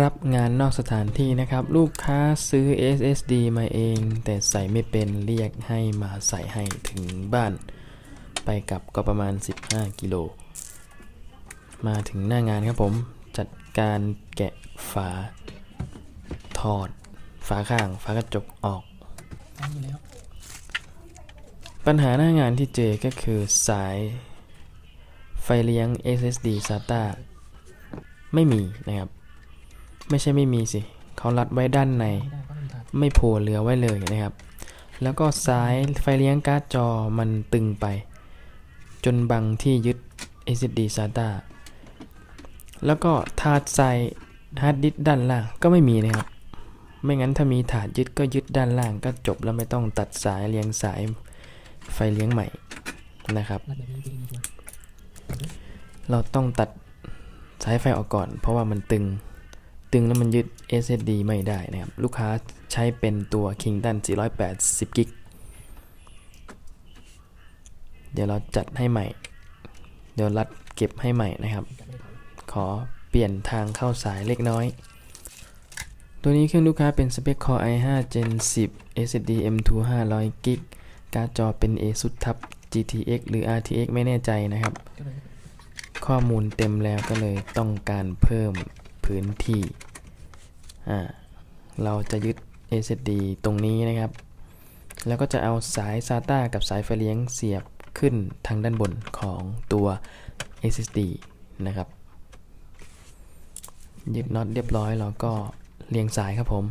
รับงานนอกสถานที่นะครับ ลูกค้าซื้อ SSD มาเอง แต่ใส่ไม่เป็นเรียกให้มาใส่ให้ถึงบ้าน ไปกลับก็ประมาณ 15 กิโล มาถึงหน้างานครับผม จัดการแกะฝา ถอด ฝาข้าง ฝากระจกออก ปัญหาหน้างานที่เจอก็คือสายไฟเลี้ยง SSD SATA ไม่มีนะครับ ไม่ใช่ไม่มีสิเขารัดไว้ด้านใน ไม่โผล่เหลือไว้เลยนะครับ แล้วก็สายไฟเลี้ยงการ์ดจอมันตึงไป จนบังที่ยึด SSD SATA แล้วก็ถาดใส่ฮาร์ดดิสด้านล่างก็ไม่มีนะครับ ไม่งั้นถ้ามีถาดยึดก็ยึดด้านล่างก็จบแล้วไม่ต้องตัดสายเลี้ยงสายไฟเลี้ยงใหม่นะครับ เราต้องตัดสายไฟออกก่อน เพราะว่ามันตึง ตึงแล้วมันยึด SSD ไม่ได้นะครับ ลูกค้าใช้เป็นตัว Kingdom 480กิกเดี๋ยวเราจัดให้ใหม่ เดี๋ยวรัดเก็บให้ใหม่นะครับ ขอเปลี่ยนทางเข้าสายเล็กน้อย ตัวนี้เครื่องลูกค้าเป็นสเปค Core i5 Gen 10 SSD M2 500กิกการ์ดจอเป็น ASUS TUF GTX หรือ RTX ไม่แน่ใจนะครับ ข้อมูลเต็มแล้วก็เลยต้องการเพิ่ม พื้นที่ อ่า เราจะยึด SSD ตรงนี้นะครับ แล้วก็จะเอาสาย SATA กับสายไฟเลี้ยงเสียบขึ้นทางด้านบนของตัว SSD นะครับ ยึดน็อตเรียบร้อยเราก็เรียงสายครับผม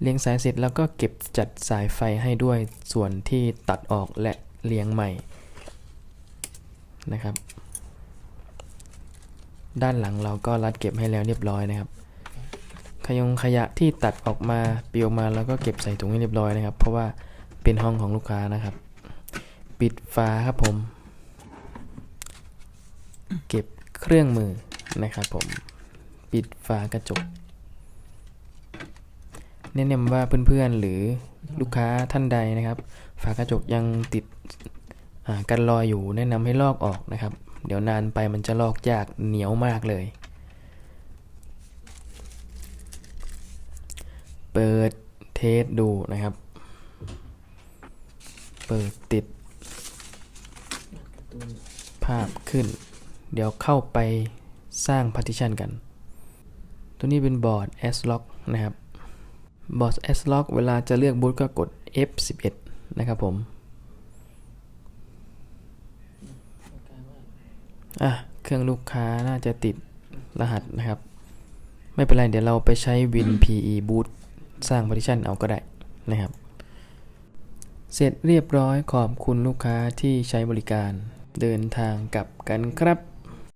เรียงสายเสร็จแล้วก็เก็บจัดสายไฟให้ด้วยส่วนที่ตัดออกและเรียงใหม่นะครับ ด้านหลังเราก็รัดเก็บให้แล้วเรียบร้อยนะครับ ขยงขยะที่ตัดออกมาปลิวมาแล้วก็เก็บใส่ถุงให้เรียบร้อยนะครับ เพราะว่าเป็นห้องของลูกค้านะครับ ปิดฝาครับผม เก็บเครื่องมือนะครับผม ปิดฝากระจก แนะนำว่าเพื่อนๆหรือลูกค้าท่านใดนะครับ ฝากระจกยังติดอ่ากันรอยอยู่แนะนำให้ลอกออกนะครับ เดี๋ยวนานไปมันจะลอกยากเหนียวมากเลย เปิดเทสดูนะครับ เปิดติด ภาพขึ้น เดี๋ยวเข้าไปสร้าง partition กัน ตัวนี้เป็นบอร์ด S-Lock นะครับ บอร์ด S-Lock เวลาจะเลือกบูตก็กด F11 นะครับผม อะเครื่องลูกค้าน่าจะติดรหัสนะครับ ไม่เป็นไรเดี๋ยวเราไปใช้ Win PE Boot สร้าง partition เอาก็ได้นะครับ เสร็จเรียบร้อยขอบคุณลูกค้าที่ใช้บริการเดินทางกลับกันครับ